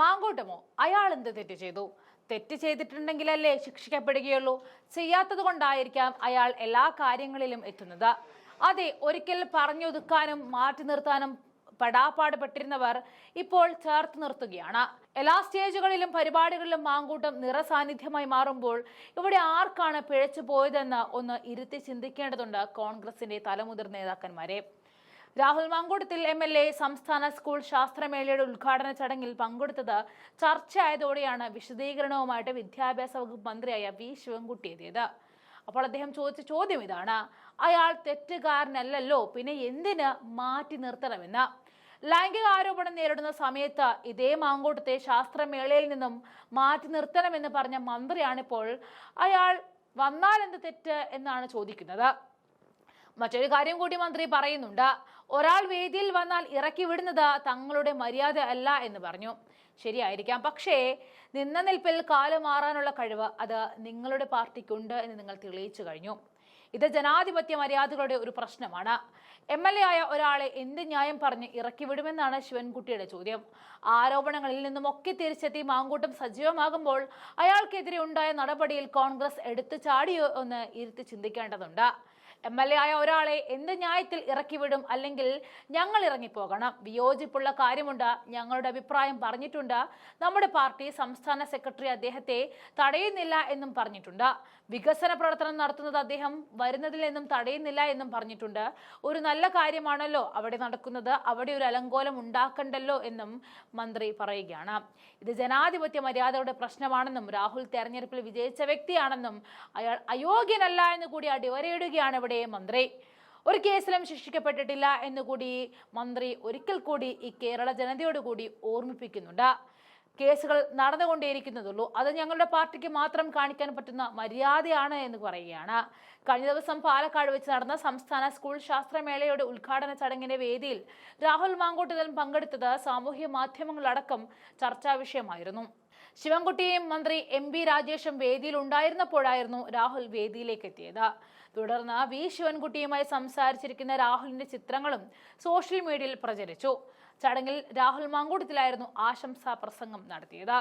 മാങ്കൂട്ടമോ? അയാൾ എന്ത് തെറ്റ് ചെയ്തു? തെറ്റ് ചെയ്തിട്ടുണ്ടെങ്കിലല്ലേ ശിക്ഷിക്കപ്പെടുകയുള്ളൂ. ചെയ്യാത്തത് കൊണ്ടായിരിക്കാം അയാൾ എല്ലാ കാര്യങ്ങളിലും എത്തുന്നത്. അതെ ഒരിക്കൽ പറഞ്ഞൊതുക്കാനും മാറ്റി നിർത്താനും പെടാപ്പാടുപെട്ടിരുന്നവർ ഇപ്പോൾ ചേർത്ത് നിർത്തുകയാണ്. എല്ലാ സ്റ്റേജുകളിലും പരിപാടികളിലും മാങ്കൂട്ടം നിറസാന്നിധ്യമായി മാറുമ്പോൾ ഇവിടെ ആർക്കാണ് പിഴച്ചു പോയതെന്ന് ഒന്ന് ഇരുത്തി ചിന്തിക്കേണ്ടതുണ്ട് കോൺഗ്രസിന്റെ തലമുതിർ നേതാക്കന്മാരെ. Rahul Mamkootathil M L A സംസ്ഥാന സ്കൂൾ ശാസ്ത്രമേളയുടെ ഉദ്ഘാടന ചടങ്ങിൽ പങ്കെടുത്തത് ചർച്ചയായതോടെയാണ് വിശദീകരണവുമായിട്ട് വിദ്യാഭ്യാസ വകുപ്പ് മന്ത്രിയായ വി ശിവൻകുട്ടി എത്തിയത്. അപ്പോൾ അദ്ദേഹം ചോദിച്ച ചോദ്യം ഇതാണ്. അയാൾ തെറ്റുകാരനല്ലല്ലോ പിന്നെ എന്തിന് മാറ്റി നിർത്തണമെന്ന്? ലൈംഗിക ആരോപണം നേരിടുന്ന സമയത്ത് ഇതേ മാങ്കൂട്ടത്തെ ശാസ്ത്രമേളയിൽ നിന്നും മാറ്റി നിർത്തണമെന്ന് പറഞ്ഞ മന്ത്രിയാണിപ്പോൾ അയാൾ വന്നാൽ എന്ത് തെറ്റ് എന്നാണ് ചോദിക്കുന്നത്. മറ്റൊരു കാര്യം കൂടി മന്ത്രി പറയുന്നുണ്ട്. ഒരാൾ വേദിയിൽ വന്നാൽ ഇറക്കി വിടുന്നത് തങ്ങളുടെ മര്യാദ അല്ല എന്ന് പറഞ്ഞു. ശരിയായിരിക്കാം. പക്ഷേ നിന്ന നിൽപ്പിൽ കാലു മാറാനുള്ള കഴിവ് അത് നിങ്ങളുടെ പാർട്ടിക്കുണ്ട് എന്ന് നിങ്ങൾ തെളിയിച്ചു കഴിഞ്ഞു. ഇത് ജനാധിപത്യ മര്യാദകളുടെ ഒരു പ്രശ്നമാണ്. എം എൽ എ ആയ ഒരാളെ എന്ത് ന്യായം പറഞ്ഞ് ഇറക്കി വിടുമെന്നാണ് ശിവൻകുട്ടിയുടെ ചോദ്യം. ആരോപണങ്ങളിൽ നിന്നും നിന്നുമൊക്കെ തിരിച്ചെത്തി മാങ്കൂട്ടം സജീവമാകുമ്പോൾ അയാൾക്കെതിരെ ഉണ്ടായ നടപടിയിൽ കോൺഗ്രസ് എടുത്തു ചാടിയോ എന്ന് ഇരുത്തി ചിന്തിക്കേണ്ടതുണ്ട്. എം എൽ എ ആയ ഒരാളെ എന്ത് ന്യായത്തിൽ ഇറക്കി വിടും അല്ലെങ്കിൽ ഞങ്ങൾ ഇറങ്ങിപ്പോകണം. വിയോജിപ്പുള്ള കാര്യമുണ്ട്. ഞങ്ങളുടെ അഭിപ്രായം പറഞ്ഞിട്ടുണ്ട്. നമ്മുടെ പാർട്ടി സംസ്ഥാന സെക്രട്ടറി അദ്ദേഹത്തെ തടയുന്നില്ല എന്നും പറഞ്ഞിട്ടുണ്ട്. വികസന പ്രവർത്തനം നടത്തുന്നത് അദ്ദേഹം വരുന്നതിൽ നിന്നും തടയുന്നില്ല എന്നും പറഞ്ഞിട്ടുണ്ട്. ഒരു നല്ല കാര്യമാണല്ലോ അവിടെ നടക്കുന്നത്. അവിടെ ഒരു അലങ്കോലം ഉണ്ടാക്കണ്ടല്ലോ എന്നും മന്ത്രി പറയുകയാണ്. ഇത് ജനാധിപത്യ മര്യാദയുടെ പ്രശ്നമാണെന്നും രാഹുൽ തെരഞ്ഞെടുപ്പിൽ വിജയിച്ച വ്യക്തിയാണെന്നും അയാൾ അയോഗ്യനല്ല എന്ന് കൂടി അടിവരയിടുകയാണ് ഇവിടെ മന്ത്രി. ഒരു കേസിലും ശിക്ഷിക്കപ്പെട്ടിട്ടില്ല എന്നുകൂടി മന്ത്രി ഒരിക്കൽ കൂടി ഈ കേരള ജനതയോട് കൂടി ഓർമ്മിപ്പിക്കുന്നുണ്ട്. കേസുകൾ നടന്നുകൊണ്ടേയിരിക്കുന്നതുള്ളൂ. അത് ഞങ്ങളുടെ പാർട്ടിക്ക് മാത്രം കാണിക്കാൻ പറ്റുന്ന മര്യാദയാണ് എന്ന് പറയുകയാണ്. കഴിഞ്ഞ ദിവസം പാലക്കാട് വെച്ച് നടന്ന സംസ്ഥാന സ്കൂൾ ശാസ്ത്രമേളയുടെ ഉദ്ഘാടന ചടങ്ങിന്റെ വേദിയിൽ രാഹുൽ മാങ്കോട്ടുതൽ പങ്കെടുത്തത് സാമൂഹ്യ മാധ്യമങ്ങളടക്കം ചർച്ചാ വിഷയമായിരുന്നു. ശിവൻകുട്ടിയും മന്ത്രി എം ബി രാജേഷും വേദിയിൽ ഉണ്ടായിരുന്നപ്പോഴായിരുന്നു രാഹുൽ വേദിയിലേക്ക് എത്തിയത് തുടർന്ന് വി ശിവൻകുട്ടിയുമായി സംസാരിച്ചിരിക്കുന്ന രാഹുലിന്റെ ചിത്രങ്ങളും സോഷ്യൽ മീഡിയയിൽ പ്രചരിച്ചു. ചടങ്ങിൽ രാഹുൽ മാങ്കൂട്ടത്തിലായിരുന്നു ആശംസാ പ്രസംഗം നടത്തിയത്.